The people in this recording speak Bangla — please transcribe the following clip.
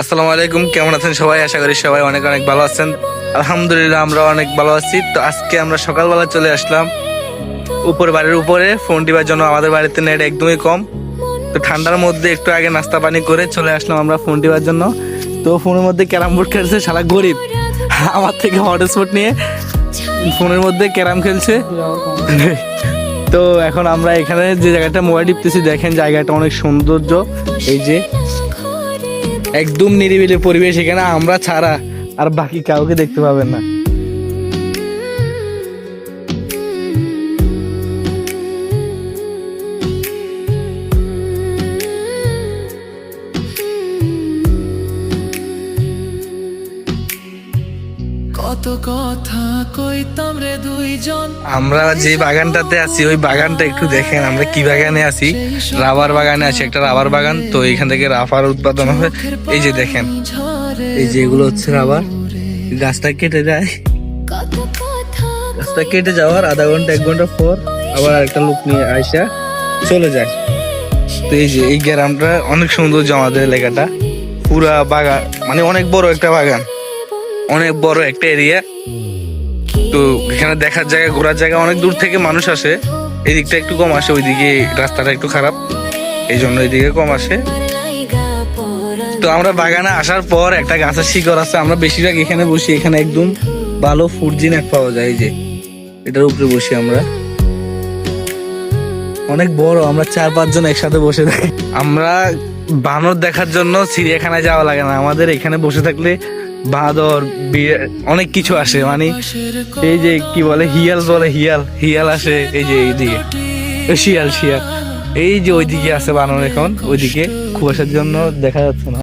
আসসালামু আলাইকুম, কেমন আছেন সবাই? আশা করি সবাই অনেক অনেক ভালো আছেন। আলহামদুলিল্লাহ, আমরা অনেক ভালো আছি। তো আজকে আমরা সকালবেলা চলে আসলাম উপর বাড়ির উপরে। ফোন টিপার জন্য আমাদের বাড়িতে নেট একদমই কম। তো ঠান্ডার মধ্যে একটু আগে নাস্তা পানি করে চলে আসলাম আমরা ফোন টিপার জন্য। তো ফোনের মধ্যে ক্যারাম বোর্ড খেলছে সারা গরিব। আমার থেকে হটস্পট নিয়ে ফোনের মধ্যে ক্যারাম খেলছে। তো এখন আমরা এখানে যে জায়গাটা মোবাইল টিপতেছি, দেখেন জায়গাটা অনেক সৌন্দর্য। এই যে একদম নিরিবিলি পরিবেশ এখানে আমরা ছাড়া। আর বাকি কাউকে দেখতে পাবেন না। কত কথা কইতাম রে দুইজন। আমরা যে বাগানটাতে আছি, ওই বাগানটা একটু দেখেন, আমরা কি বাগানে আছি? রাবার বাগানে আছি, একটা রাবার বাগান। তো এখান থেকে রাবার উৎপাদন হয়। এই যে দেখেন, এই যে এগুলো হচ্ছে রাবার। গাছটা কেটে যায় গাছটা কেটে যাওয়ার আধা ঘণ্টা, এক ঘণ্টা পর আবার আরেকটা লোক নিয়ে আইসা চলে যায়। তো এই যে এই গ্রামটা অনেক সৌন্দর্য আমাদের এলাকাটা। পুরা বাগান মানে অনেক বড় একটা বাগান। অনেক বড় একটা এরিয়া তো এখানে দেখার জায়গা, ঘোরার জায়গা অনেক দূর থেকে মানুষ আসে। এই দিকটা একটু কম আসে, ওইদিকে রাস্তাটা একটু খারাপ। এই জন্য এইদিকে কম আসে। তো আমরা বাগানে আসার পর একটা গাছের শিকড় আছে, আমরা বেশিরভাগ এখানে বসি, এখানে একদম ভালো ফুরজি নেট পাওয়া যায় যে। এটার উপরে বসি আমরা। অনেক বড়, আমরা চার পাঁচজন একসাথে বসে থাকি। আমরা বানর দেখার জন্য চিড়িয়াখানায় যাওয়া লাগে না। আমাদের এখানে বসে থাকলে বাঁদর অনেক কিছু আসে মানে এই যে কি বলে, হিয়াল বলে, হিয়াল হিয়াল আসে, এই যে এইদিকে। শিয়াল শিয়াল। এই যে ওইদিকে আছে বানর এখন, ওইদিকে কুয়াশার জন্য দেখা যাচ্ছে না।